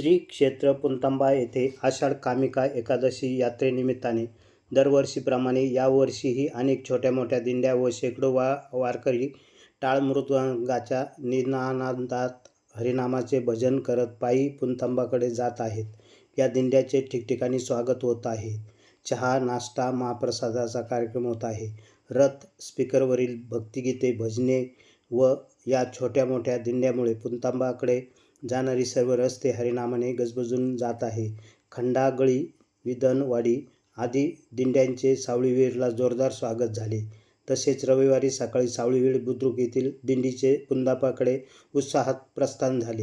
श्री क्षेत्र पुंतांबा येथे आषाढ कामिका एकादशी यात्रेनिमित्ताने दरवर्षीप्रमाणे यावर्षीही अनेक छोट्या मोठ्या दिंड्या व शेकडो वा वारकरी टाळ मृदुंगाच्या निनानांदात हरिनामाचे भजन करत पायी पुंतांबाकडे जात आहेत. या दिंड्याचे ठिकठिकाणी स्वागत होत आहे. चहा नाश्ता महाप्रसादाचा कार्यक्रम होत आहे. रथ स्पीकरवरील भक्तिगीते भजने व या छोट्या मोठ्या दिंड्यामुळे पुंतांबाकडे जाणारी सर्व रस्ते हरिनामाने गजबजून जात आहे. खंडागळी विधनवाडी आदी दिंड्यांचे सावळीवीरला जोरदार स्वागत झाले. तसेच रविवारी सकाळी सावळीवीर बुद्रुक येथील दिंडीचे कुंदापाकडे उत्साहात प्रस्थान झाले.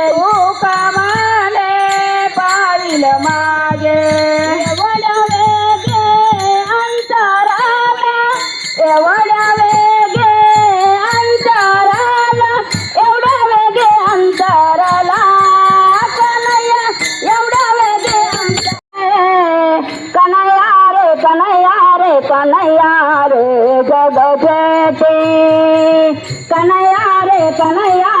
कनया रे कनया रे कनया रे कन्हैया